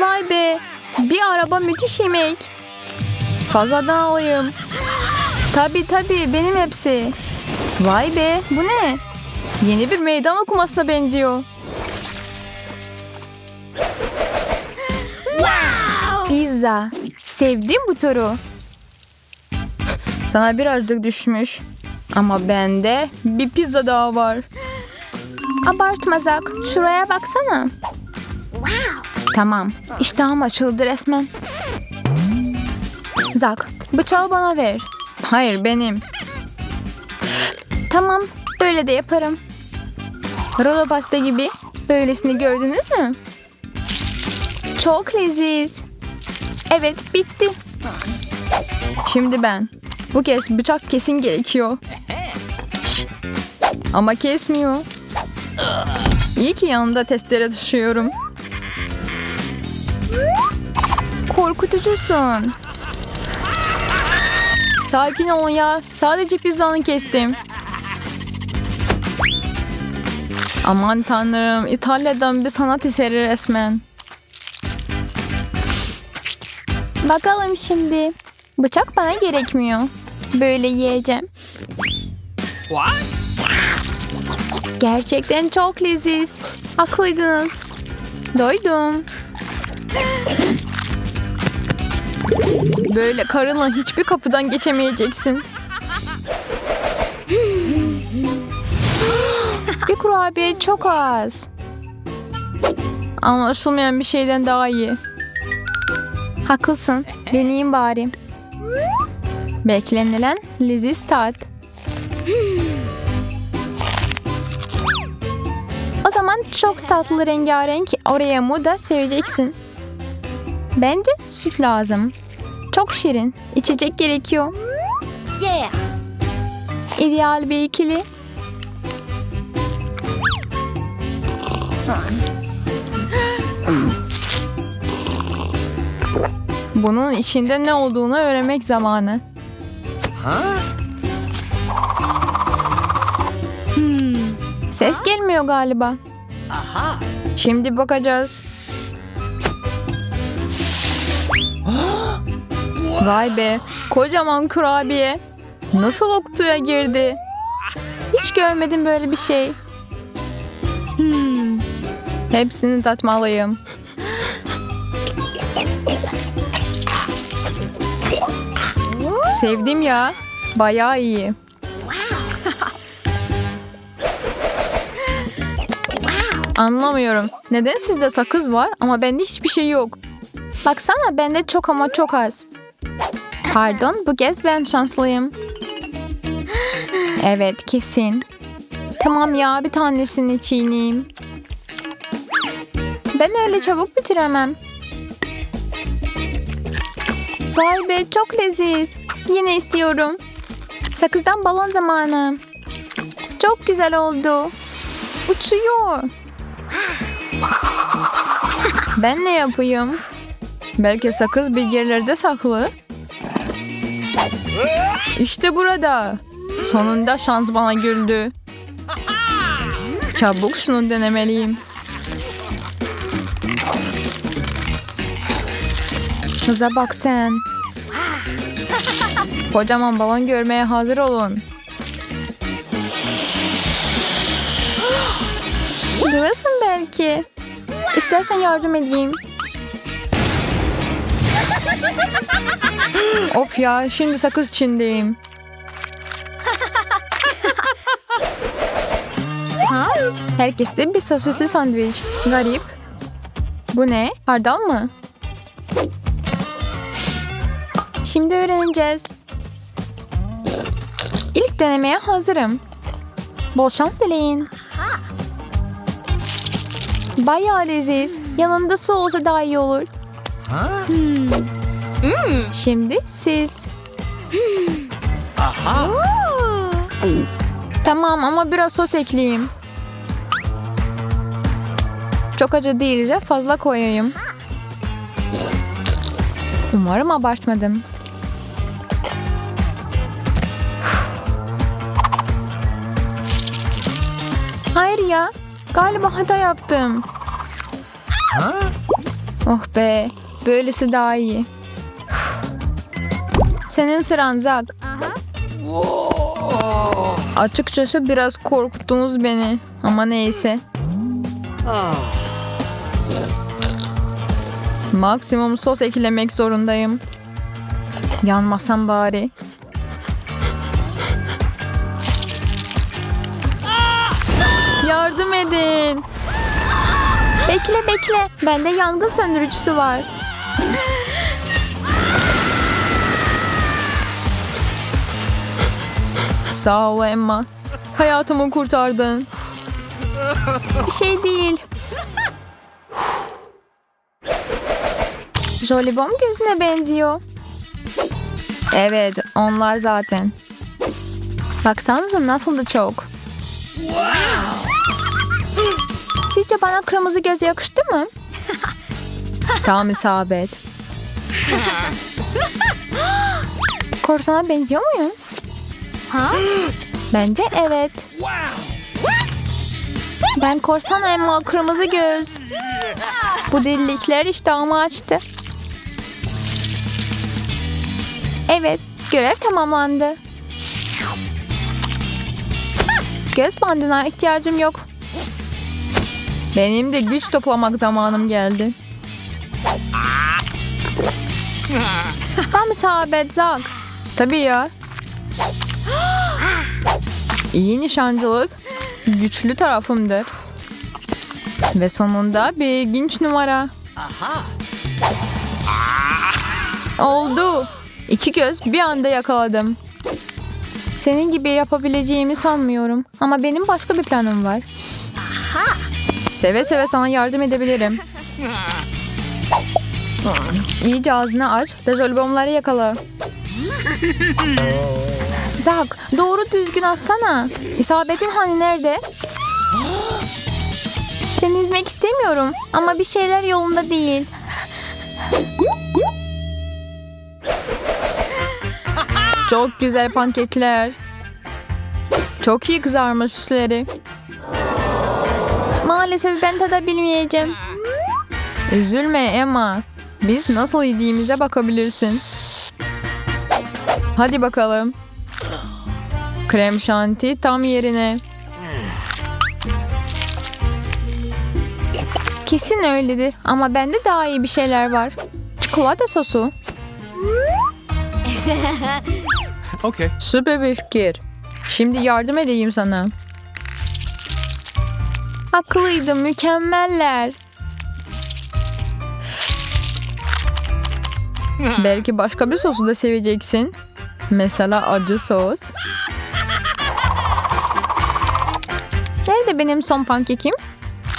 Vay be. Bir araba müthiş yemek. Fazladan alayım. Tabii tabii benim hepsi. Vay be bu ne? Yeni bir meydan okumasına benziyor. Pizza. Sevdim bu turu. Sana birazcık düşmüş. Ama bende bir pizza daha var. Abartma Zak. Şuraya baksana. Tamam. İştahım açıldı resmen. Zak, bıçağı bana ver. Hayır, benim. Tamam, böyle de yaparım. Rulo pasta gibi. Böylesini gördünüz mü? Çok leziz. Evet, bitti. Şimdi ben. Bu kez bıçak kesin gerekiyor. Ama kesmiyor. İyi ki yanında testere taşıyorum. Korkutucusun. Sakin olun ya. Sadece pizzanı kestim. Aman tanrım. İtalya'dan bir sanat eseri resmen. Bakalım şimdi. Bıçak bana gerekmiyor. Böyle yiyeceğim. Gerçekten çok leziz. Haklıydınız. Doydum. Böyle karınla hiçbir kapıdan geçemeyeceksin. bir kurabiye çok az. Anlaşılmayan bir şeyden daha iyi. Haklısın. Deneyeyim bari. Beklenilen leziz tat. O zaman çok tatlı rengarenk Oreo'mu da seveceksin. Bence süt lazım. Çok şirin. İçecek gerekiyor. Yeah. İdeal bir ikili. Bunun içinde ne olduğunu öğrenmek zamanı. Ses gelmiyor galiba. Şimdi bakacağız. Vay be, kocaman kurabiye. Nasıl o girdi? Hiç görmedim böyle bir şey. Hepsini tatmalıyım. Sevdim ya. Bayağı iyi. Anlamıyorum. Neden sizde sakız var ama bende hiçbir şey yok? Baksana bende çok ama çok az. Pardon bu kez ben şanslıyım. Evet kesin. Tamam ya bir tanesini çiğneyim. Ben öyle çabuk bitiremem. Vay be çok leziz. Yine istiyorum. Sakızdan balon zamanı. Çok güzel oldu. Uçuyor. Ben ne yapayım? Belki sakız bir yerlerde saklı. İşte burada. Sonunda şans bana güldü. Çabuk şunu denemeliyim. Kıza bak sen. Kocaman balon görmeye hazır olun. Durasın belki. İstersen yardım edeyim. Of ya şimdi sakız çindeyim. Herkeste bir sosisli sandviç. Garip. Bu ne? Hardal mı? Şimdi öğreneceğiz. İlk denemeye hazırım. Bol şans dileyin. Bayağı leziz. Yanında su olsa daha iyi olur. Hmm, Şimdi siz. Tamam ama biraz sos ekleyeyim. Çok acı değilse fazla koyayım. Umarım abartmadım. Hayır ya. Galiba hata yaptım. Oh be, böylesi daha iyi. Senin sıran Zak. Açıkçası biraz korkuttunuz beni. Ama neyse. Maksimum sos eklemek zorundayım. Yanmasam bari. Yardım edin. Bekle bekle. Bende yangın söndürücüsü var. Sağ ol Emma. Hayatımı kurtardın. Bir şey değil. Jolibom gözüne benziyor. Evet, onlar zaten. Baksanıza nasıl da çok. Sizce bana kırmızı göz yakıştı mı? Tam isabet. Korsana benziyor muyum? Ha? Bence evet. Ben korsan Emma kırmızı göz. Bu delilikler iştahımı açtı. Evet, görev tamamlandı. Göz bandına ihtiyacım yok. Benim de güç toplamak zamanım geldi. Tam isabet Zak. Tabii ya. İyi nişancılık güçlü tarafımdır. Ve sonunda bir ilginç numara. Oldu. İki göz bir anda yakaladım. Senin gibi yapabileceğimi sanmıyorum. Ama benim başka bir planım var. Seve seve sana yardım edebilirim. İyice ağzını aç ve jolibonları yakala. Zak doğru düzgün atsana. İsabetin hani nerede? Seni üzmek istemiyorum ama bir şeyler yolunda değil. Çok güzel pankekler. Çok iyi kızarmış üstleri. Maalesef ben tadabilmeyeceğim. Üzülme Emma. Biz nasıl yediğimize bakabilirsin. Hadi bakalım. Krem şanti tam yerine. Kesin öyledir ama bende daha iyi bir şeyler var. Çikolata sosu. Okay. Süper bir fikir. Şimdi yardım edeyim sana. Haklıydım, mükemmeller. Belki başka bir sosu da seveceksin. Mesela acı sos. Benim son pankekim?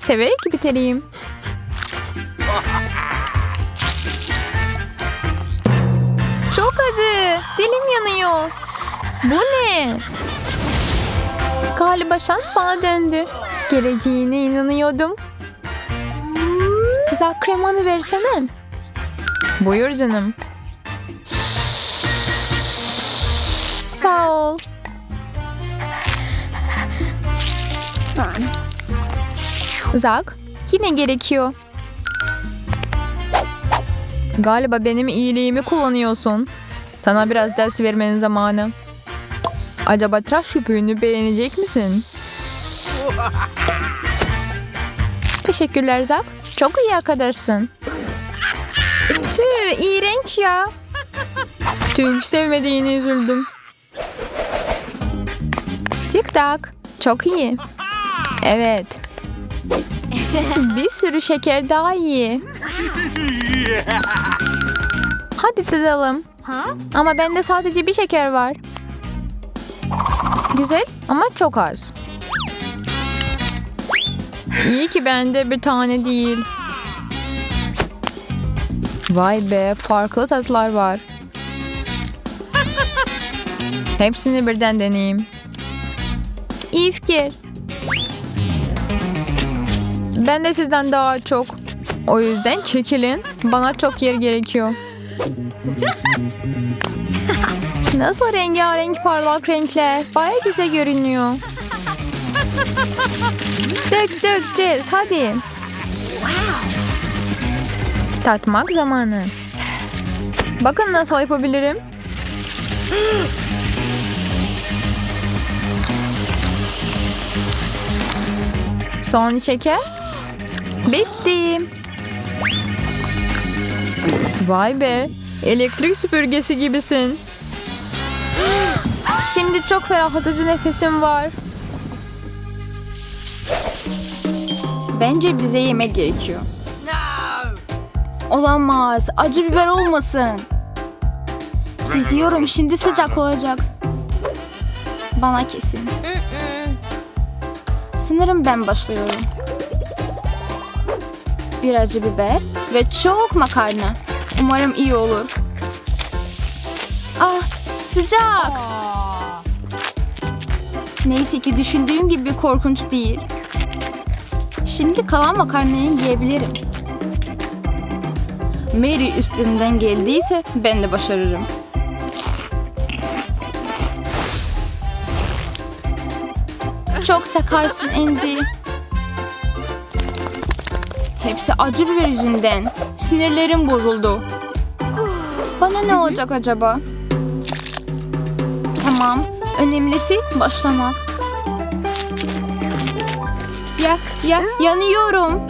Severek bitireyim. Çok acı. Dilim yanıyor. Bu ne? Galiba şans bana döndü. Geleceğine inanıyordum. Kızak kremanı versene. Buyur canım. Sağ ol. Zak, yine gerekiyor. Galiba benim iyiliğimi kullanıyorsun. Sana biraz ders vermenin zamanı. Acaba tıraş köpüğünü beğenecek misin? Teşekkürler Zak. Çok iyi arkadaşsın. Tüh, iğrenç ya. Tüh, sevmediğini üzüldüm. Tik tak. Çok iyi. Evet. Bir sürü şeker daha iyi. Hadi tadalım. Ama bende sadece bir şeker var. Güzel ama çok az. İyi ki bende bir tane değil. Vay be farklı tatlar var. Hepsini birden deneyeyim. İyi fikir. Ben de sizden daha çok. O yüzden çekilin. Bana çok yer gerekiyor. Nasıl rengarenk parlak renkler. Baya güzel görünüyor. Dök dök Jess hadi. Tatmak zamanı. Bakın nasıl yapabilirim. Son şeker. Bitti. Vay be. Elektrik süpürgesi gibisin. Şimdi çok ferahlatıcı nefesim var. Bence bize yemek gerekiyor. Olamaz. Acı biber olmasın. Seziyorum şimdi sıcak olacak. Bana kesin. Sanırım ben başlıyorum. Bir acı biber ve çok makarna. Umarım iyi olur. Ah sıcak. Neyse ki düşündüğüm gibi korkunç değil. Şimdi kalan makarnayı yiyebilirim. Mary üstünden geldiyse ben de başarırım. Çok sakarsın Andy. Hepsi acı biber yüzünden. Sinirlerim bozuldu. Bana ne olacak acaba? Tamam. Önemlisi başlamak. Ya, ya, yanıyorum.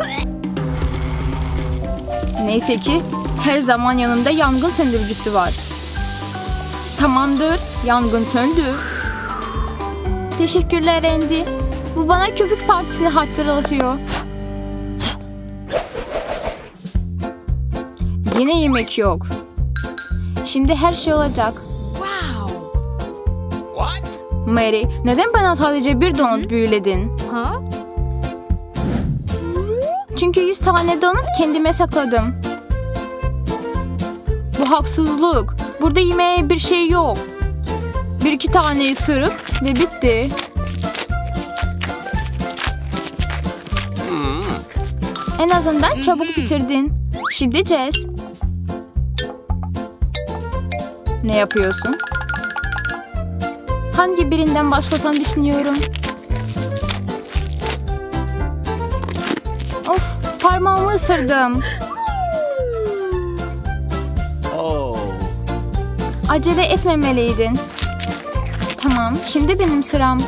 Neyse ki her zaman yanımda yangın söndürücüsü var. Tamamdır, yangın söndü. Teşekkürler Andy. Bu bana köpük partisini hatırlatıyor. Yine yemek yok. Şimdi her şey olacak. What? Mary, neden bana sadece bir donut büyüledin? Çünkü 100 tane donut kendime sakladım. Bu haksızlık. Burada yemeğe bir şey yok. Bir iki tane ısırık ve bitti. En azından çabuk bitirdin. Şimdi Jess. Ne yapıyorsun? Hangi birinden başlasam düşünüyorum. Of parmağımı ısırdım. Acele etmemeliydin. Tamam şimdi benim sıram.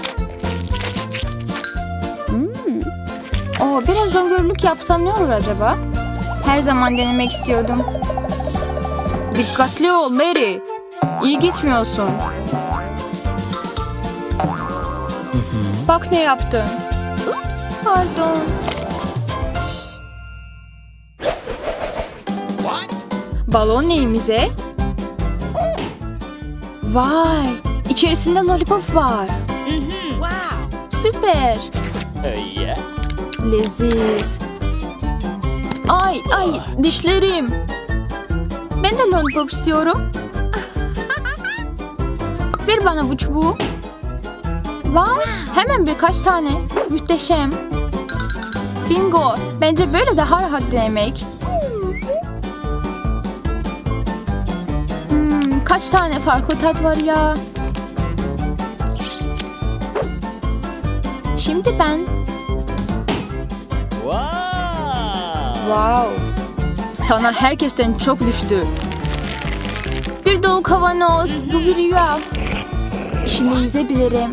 Oo, biraz jonglörlük yapsam ne olur acaba? Her zaman denemek istiyordum. Dikkatli ol Mary. İyi gitmiyorsun. Bak ne yaptın. Ups, pardon. What? Balon neyimize? Vay, içerisinde lollipop var. Süper. Uh, yeah. Leziz. Ay ay dişlerim. Ben de lollipop istiyorum. Ver bana bu çubuğu. Vay hemen birkaç tane. Muhteşem. Bingo. Bence böyle daha rahat denemek. Hmm, kaç tane farklı tat var ya. Şimdi ben Wow. Wow. Sana herkesten çok düştü. Bir dolu kavanoz. Bu bir rüya. İçinde yüzebilirim.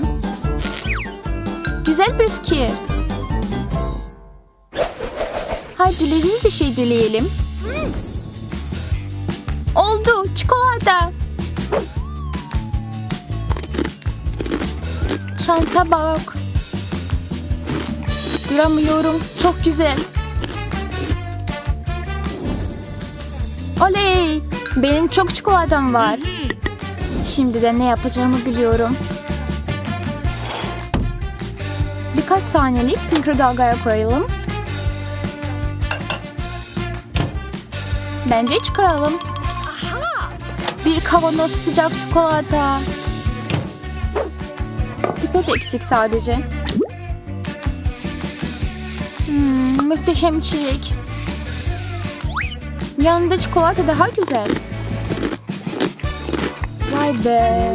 Güzel bir fikir. Hadi leziz bir şey dileyelim. Oldu. Çikolata. Şansa bak. Duramıyorum. Çok güzel. Oley! Benim çok çikolatam var. Şimdi de ne yapacağımı biliyorum. Birkaç saniyelik mikrodalgaya koyalım. Bence çıkaralım. Bir kavanoz sıcak çikolata. Pipet eksik sadece. Hmm, muhteşem içecek. Yanında çikolata daha güzel. Vay be.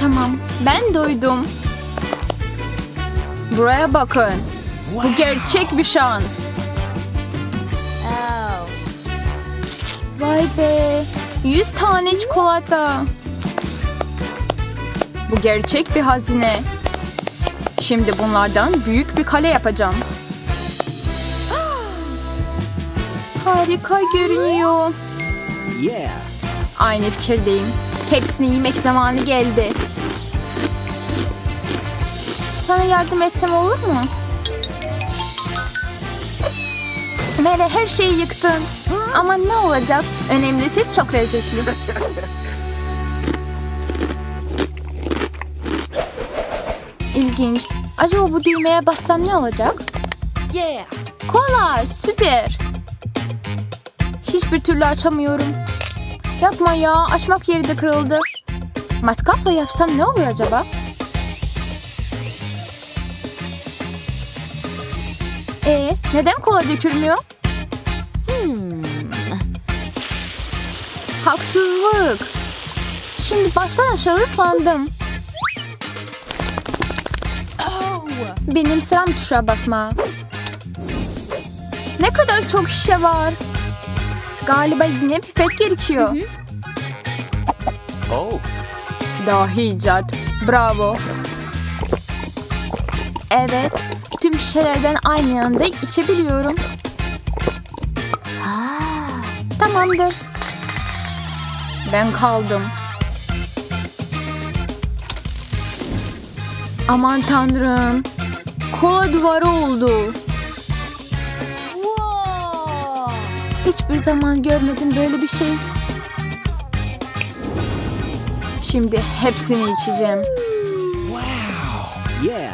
Tamam, ben doydum. Buraya bakın. Bu gerçek bir şans. Vay be. 100 tane çikolata. Bu gerçek bir hazine. Şimdi bunlardan büyük bir kale yapacağım. Harika görünüyor. Yeah. Aynı fikirdeyim. Hepsini yemek zamanı geldi. Sana yardım etsem olur mu? Mere her şeyi yıktın. Ama ne olacak? Önemlisi çok lezzetli. İlginç. Acaba bu düğmeye bassam ne olacak? Yeah. Kola süper. Hiçbir türlü açamıyorum. Yapma ya açmak yeri de kırıldı. Matkapla yapsam ne olur acaba? E neden kola dökülmüyor? Haksızlık. Şimdi baştan aşağı ıslandım. Benim sıram tuşa basma. Ne kadar çok şişe var. Galiba yine pipet gerekiyor. Oh. Dahi icat. Bravo. Evet. Tüm şişelerden aynı anda içebiliyorum. Tamamdır. Ben kaldım. Aman tanrım. Kola duvarı oldu. Hiçbir zaman görmedim böyle bir şey. Şimdi hepsini içeceğim. Yeah.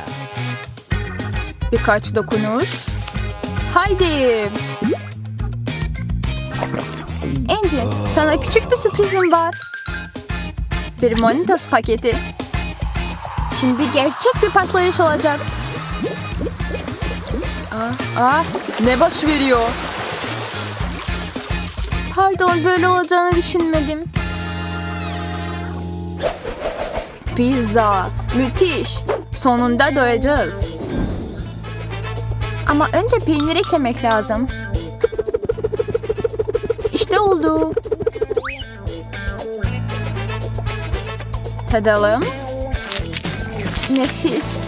Birkaç dokunuş. Haydi. Andy, sana küçük bir sürprizim var. Bir Monitos paketi. Şimdi gerçek bir patlayış olacak. Aa, aa, ne baş veriyor? Pardon, böyle olacağını düşünmedim. Pizza, müthiş. Sonunda doyacağız. Ama önce peynir eklemek lazım. İşte oldu. Tadalım. Nefis.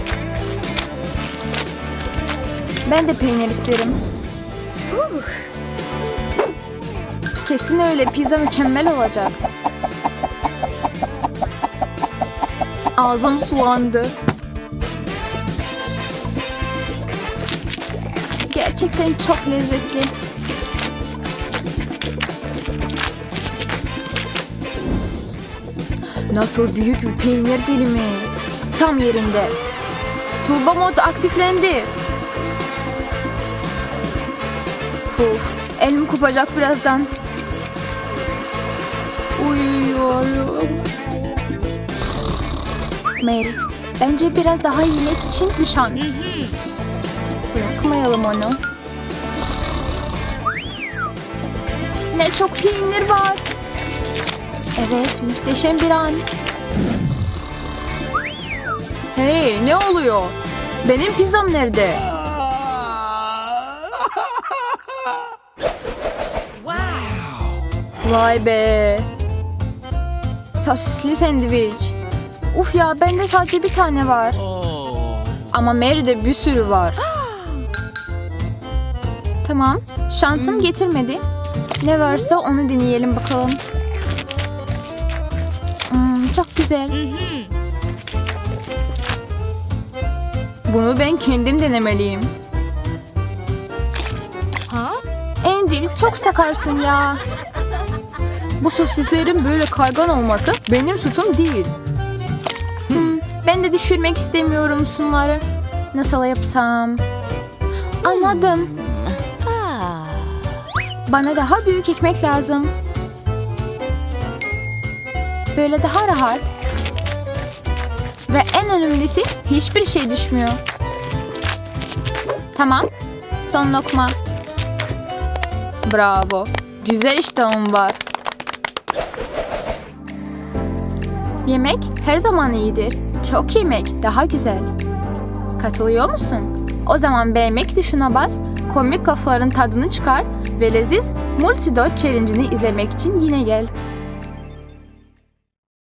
Ben de peynir isterim. Kesin öyle pizza mükemmel olacak. Ağzım sulandı. Gerçekten çok lezzetli. Nasıl büyük bir peynir dilimi. Tam yerinde. Turbo mod aktiflendi. Uf, elim kopacak birazdan. Uyuyorum. Mary, bence biraz daha yemek için bir şans. Bırakmayalım onu. Ne çok peynir var. Evet, muhteşem bir an. Hey, ne oluyor? Benim pizzam nerede? Vay be. Sosisli sandviç. Uf ya bende sadece bir tane var. Ama Mary'de bir sürü var. Tamam. Şansım getirmedi. Ne varsa onu deneyelim bakalım. Hmm, çok güzel. Bunu ben kendim denemeliyim. Andy çok sakarsın ya. Bu sosislerin böyle kaygan olması benim suçum değil. Hmm, ben de düşürmek istemiyorum şunları. Nasıl yapsam? Anladım. Bana daha büyük ekmek lazım. Böyle daha rahat. Ve en önemlisi hiçbir şey düşmüyor. Tamam. Son lokma. Bravo. Güzel iştahım var. Yemek her zaman iyidir. Çok yemek daha güzel. Katılıyor musun? O zaman beğenmek tuşuna bas, komik kafaların tadını çıkar ve leziz Multidot Challenge'ını izlemek için yine gel.